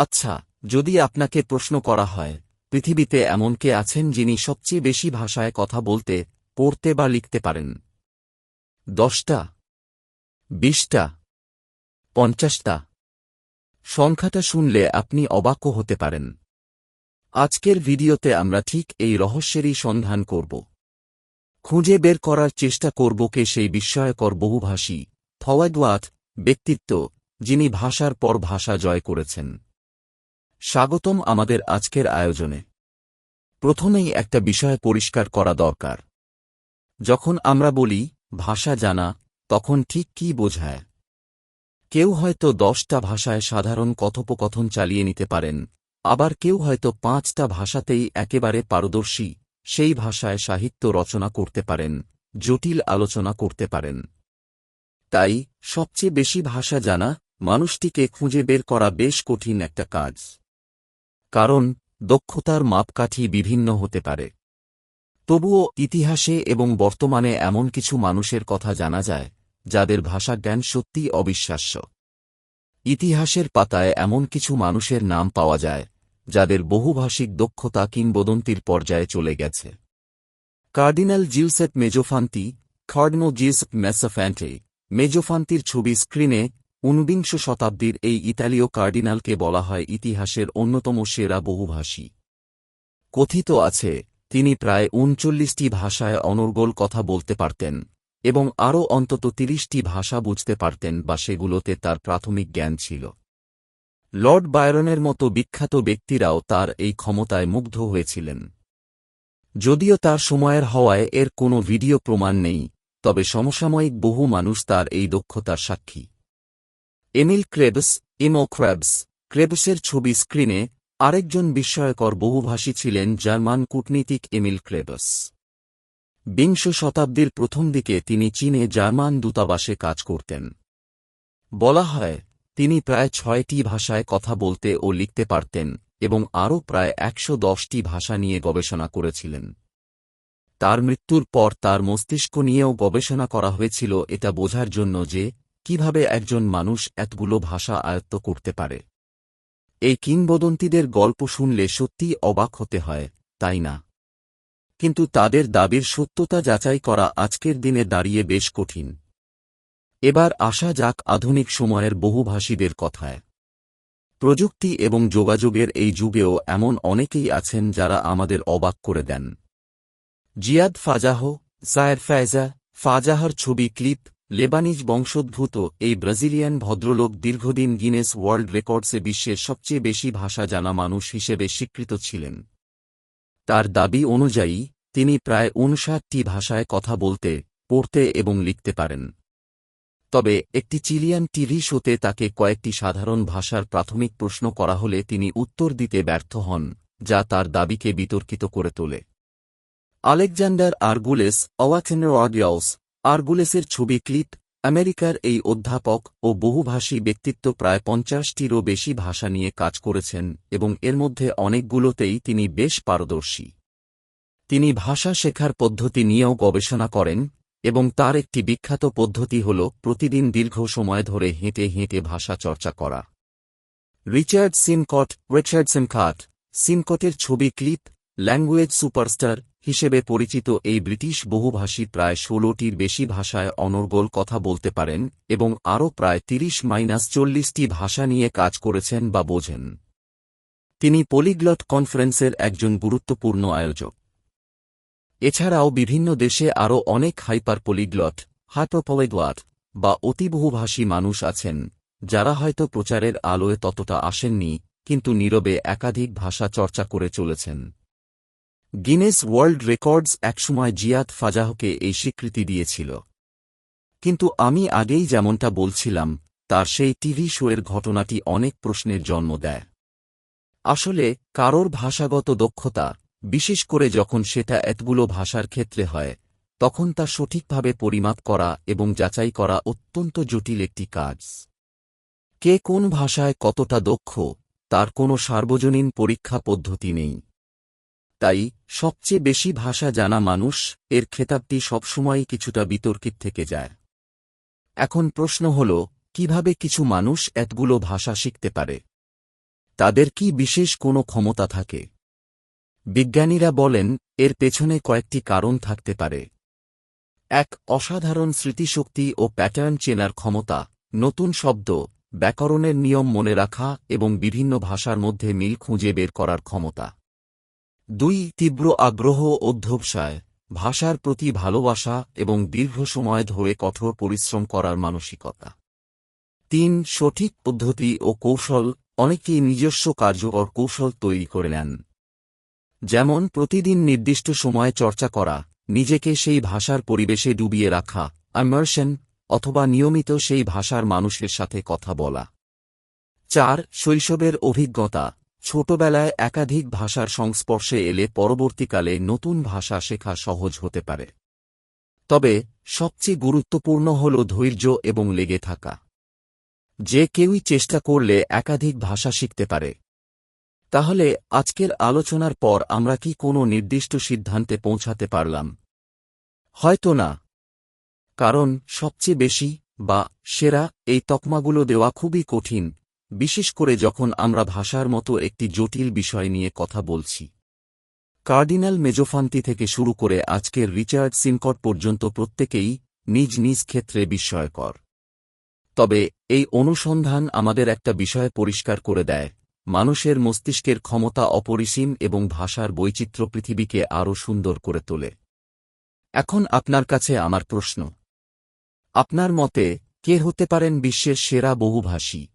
আচ্ছা যদি আপনাকে প্রশ্ন করা হয়, পৃথিবীতে এমন কে আছেন যিনি সবচেয়ে বেশি ভাষায় কথা বলতে, পড়তে বা লিখতে পারেন? দশটা, বিশটা, পঞ্চাশটা। সংখ্যাটা শুনলে আপনি অবাকও হতে পারেন। আজকের ভিডিওতে আমরা ঠিক এই রহস্যেরই সন্ধান করব। খুঁজে বের করার চেষ্টা করব কে সেই বিস্ময়কর বহুভাষী ফওয়াদওয়াত ব্যক্তিত্ব, যিনি ভাষার পর ভাষা জয় করেছেন। স্বাগতম আমাদের আজকের আয়োজনে। প্রথমেই একটা বিষয় পরিষ্কার করা দরকার। যখন আমরা বলি, ভাষা জানা, তখন ঠিক কি বোঝায়? কেউ হয়তো দশটা ভাষায় সাধারণ কথোপকথন চালিয়ে নিতে পারেন, আবার কেউ হয়তো পাঁচটা ভাষাতেই একেবারে পারদর্শী, সেই ভাষায় সাহিত্য রচনা করতে পারেন, জটিল আলোচনা করতে পারেন। তাই, সবচেয়ে বেশি ভাষা জানা, মানুষটিকে খুঁজে বের করা বেশ কঠিন একটা কাজ। কারণ দক্ষতার মাপকাঠি বিভিন্ন হতে পারে। তবুও ইতিহাসে এবং বর্তমানে এমন কিছু মানুষের কথা জানা যায়, যাদের ভাষা জ্ঞান সত্যিই অবিশ্বাস্য। ইতিহাসের পাতায় এমন কিছু মানুষের নাম পাওয়া যায়, যাদের বহুভাষিক দক্ষতা কিংবদন্তির পর্যায়ে চলে গেছে। কার্ডিনাল জিউসেট মেজোফান্তি খার্ডনো জিউসেপ মেসাফ্যান্টে, মেজোফান্তির ছবি স্ক্রিনে ঊনবিংশ শতাব্দীর এই ইতালীয় কার্ডিনালকে বলা হয় ইতিহাসের অন্যতম সেরা বহুভাষী। কথিত আছে, তিনি প্রায় উনচল্লিশটি ভাষায় অনর্গল কথা বলতে পারতেন, এবং আরও অন্তত তিরিশটি ভাষা বুঝতে পারতেন বা সেগুলোতে তার প্রাথমিক জ্ঞান ছিল। লর্ড বায়রনের মতো বিখ্যাত ব্যক্তিরাও তার এই ক্ষমতায় মুগ্ধ হয়েছিলেন। যদিও তার সময়ের হওয়ায় এর কোনো ভিডিও প্রমাণ নেই, তবে সমসাময়িক বহু মানুষ তার এই দক্ষতার সাক্ষী। এমিল ক্রেবস, ইমো ক্র্যাবস, ক্রেবসের ছবি স্ক্রিনে আরেকজন বিস্ময়কর বহুভাষী ছিলেন জার্মান কূটনীতিক এমিল ক্রেবস। বিংশ শতাব্দীর প্রথম দিকে তিনি চীনে জার্মান দূতাবাসে কাজ করতেন। বলা হয়, তিনি প্রায় ছয়টি ভাষায় কথা বলতে ও লিখতে পারতেন এবং আরও প্রায় একশো দশটি ভাষা নিয়ে গবেষণা করেছিলেন। তার মৃত্যুর পর তার মস্তিষ্ক নিয়েও গবেষণা করা হয়েছিল, এটা বোঝার জন্য যে কীভাবে একজন মানুষ এতগুলো ভাষা আয়ত্ত করতে পারে? এই কিংবদন্তিদের গল্প শুনলে সত্যিই অবাক হতে হয়, তাই না? কিন্তু তাদের দাবির সত্যতা যাচাই করা আজকের দিনে দাঁড়িয়ে বেশ কঠিন। এবার আসা যাক আধুনিক সময়ের বহুভাষীদের কথায়। প্রযুক্তি এবং যোগাযোগের এই যুগেও এমন অনেকেই আছেন যারা আমাদের অবাক করে দেন। জিয়াদ ফাজাহ জায়ের ফায়জা, ফাজাহার ছবি ক্লিপ লেবানিজ বংশোদ্ভূত, এই ব্রাজিলিয়ান ভদ্রলোক দীর্ঘদিন গিনেস ওয়ার্ল্ড রেকর্ডসে বিশ্বের সবচেয়ে বেশি ভাষা জানা মানুষ হিসেবে স্বীকৃত ছিলেন। তার দাবি অনুযায়ী, তিনি প্রায় উনষাটটি ভাষায় কথা বলতে, পড়তে এবং লিখতে পারেন। তবে, একটি চিলিয়ান টিভি শোতে তাকে কয়েকটি সাধারণ ভাষার প্রাথমিক প্রশ্ন করা হলে তিনি উত্তর দিতে ব্যর্থ হন, যা তার দাবিকে বিতর্কিত করে তোলে। আলেকজান্ডার আরগুলেস অওয়াথেনের অডিয়াউস আরগুলেসের ছবি ক্লিপ আমেরিকার এই অধ্যাপক ও বহুভাষী ব্যক্তিত্ব প্রায় পঞ্চাশটিরও বেশি ভাষা নিয়ে কাজ করেছেন এবং এর মধ্যে অনেকগুলোতেই তিনি বেশ পারদর্শী। তিনি ভাষা শেখার পদ্ধতি নিয়েও গবেষণা করেন এবং তার একটি বিখ্যাত পদ্ধতি হল প্রতিদিন দীর্ঘ সময় ধরে হেঁটে হেঁটে ভাষা চর্চা করা। রিচার্ড সিনকট, রিচার্ড সিনকাট, সিনকটের ছবি ক্লিপ ল্যাঙ্গুয়েজ সুপারস্টার হিসেবে পরিচিত এই ব্রিটিশ বহুভাষী প্রায় ষোলোটির বেশি ভাষায় অনর্গল কথা বলতে পারেন এবং আরও প্রায় তিরিশ মাইনাস চল্লিশটি ভাষা নিয়ে কাজ করেছেন বা বোঝেন। তিনি পলিগ্লট কনফারেন্সের একজন গুরুত্বপূর্ণ আয়োজক। এছাড়াও বিভিন্ন দেশে আরও অনেক হাইপার পলিগ্লট হাইপারপলিগ্লট বা অতিবহুভাষী মানুষ আছেন, যারা হয়তো প্রচারের আলোয় ততটা আসেননি, কিন্তু নীরবে একাধিক ভাষা চর্চা করে চলেছেন। গিনেস ওয়ার্ল্ড রেকর্ডস একসময় জিয়াদ ফাজাহকে এই স্বীকৃতি দিয়েছিল। কিন্তু আমি আগেই যেমনটা বলছিলাম, তার সেই টিভি শোয়ের ঘটনাটি অনেক প্রশ্নের জন্ম দেয়। আসলে, কারোর ভাষাগত দক্ষতা, বিশেষ করে যখন সেটা এতগুলো ভাষার ক্ষেত্রে হয়, তখন তা সঠিকভাবে পরিমাপ করা এবং যাচাই করা অত্যন্ত জটিল একটি কাজ। কে কোন ভাষায় কতটা দক্ষ, তার কোনো সার্বজনীন পরীক্ষা পদ্ধতি নেই। তাই, সবচেয়ে বেশি ভাষা জানা মানুষ, এর খেতাবটি সবসময়ই কিছুটা বিতর্কিত থেকে যায়। এখন প্রশ্ন হল, কীভাবে কিছু মানুষ এতগুলো ভাষা শিখতে পারে? তাদের কি বিশেষ কোনো ক্ষমতা থাকে? বিজ্ঞানীরা বলেন, এর পেছনে কয়েকটি কারণ থাকতে পারে। এক, অসাধারণ স্মৃতিশক্তি ও প্যাটার্ন চেনার ক্ষমতা, নতুন শব্দ, ব্যাকরণের নিয়ম মনে রাখা এবং বিভিন্ন ভাষার মধ্যে মিল খুঁজে বের করার ক্ষমতা। দুই, তীব্র আগ্রহ অধ্যবসায় ভাষার প্রতি ভালোবাসা এবং দীর্ঘ সময় ধরে কঠোর পরিশ্রম করার মানসিকতা। তিন, সঠিক পদ্ধতি ও কৌশল, অনেকেই নিজস্ব কার্যকর কৌশল তৈরি করে নেন। যেমন, প্রতিদিন নির্দিষ্ট সময়ে চর্চা করা, নিজেকে সেই ভাষার পরিবেশে ডুবিয়ে রাখা অ্যামার্শন অথবা নিয়মিত সেই ভাষার মানুষের সাথে কথা বলা। চার, শৈশবের অভিজ্ঞতা ছোটবেলায় একাধিক ভাষার সংস্পর্শে এলে পরবর্তীকালে নতুন ভাষা শেখা সহজ হতে পারে। তবে, সবচেয়ে গুরুত্বপূর্ণ হল ধৈর্য এবং লেগে থাকা। যে কেউই চেষ্টা করলে একাধিক ভাষা শিখতে পারে। তাহলে, আজকের আলোচনার পর আমরা কি কোনো নির্দিষ্ট সিদ্ধান্তে পৌঁছাতে পারলাম? হয়তো না। কারণ, সবচেয়ে বেশি বা সেরা এই তকমাগুলো দেওয়া খুবই কঠিন। বিশেষ করে যখন আমরা ভাষার মতো একটি জটিল বিষয় নিয়ে কথা বলছি। কার্ডিনাল মেজোফান্তি থেকে শুরু করে আজকের রিচার্ড সিনকট পর্যন্ত প্রত্যেকেই নিজ নিজ ক্ষেত্রে বিস্ময়কর। তবে এই অনুসন্ধান আমাদের একটা বিষয় পরিষ্কার করে দেয়, মানুষের মস্তিষ্কের ক্ষমতা অপরিসীম এবং ভাষার বৈচিত্র্য পৃথিবীকে আরও সুন্দর করে তোলে। এখন আপনার কাছে আমার প্রশ্ন। আপনার মতে, কে হতে পারেন বিশ্বের সেরা বহুভাষী?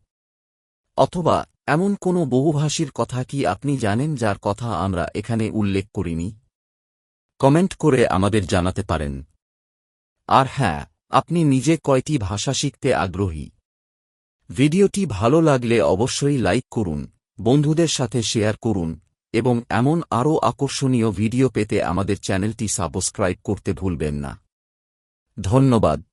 অথবা এমন কোনো বহুভাষীর কথা কি আপনি জানেন যার কথা আমরা এখানে উল্লেখ করিনি? কমেন্ট করে আমাদের জানাতে পারেন। আর হ্যাঁ আপনি নিজে কয়টি ভাষা শিখতে আগ্রহী? ভিডিওটি ভালো লাগলে অবশ্যই লাইক করুন, বন্ধুদের সাথে শেয়ার করুন, এবং এমন আরও আকর্ষণীয় ভিডিও পেতে আমাদের চ্যানেলটি সাবস্ক্রাইব করতে ভুলবেন না। ধন্যবাদ।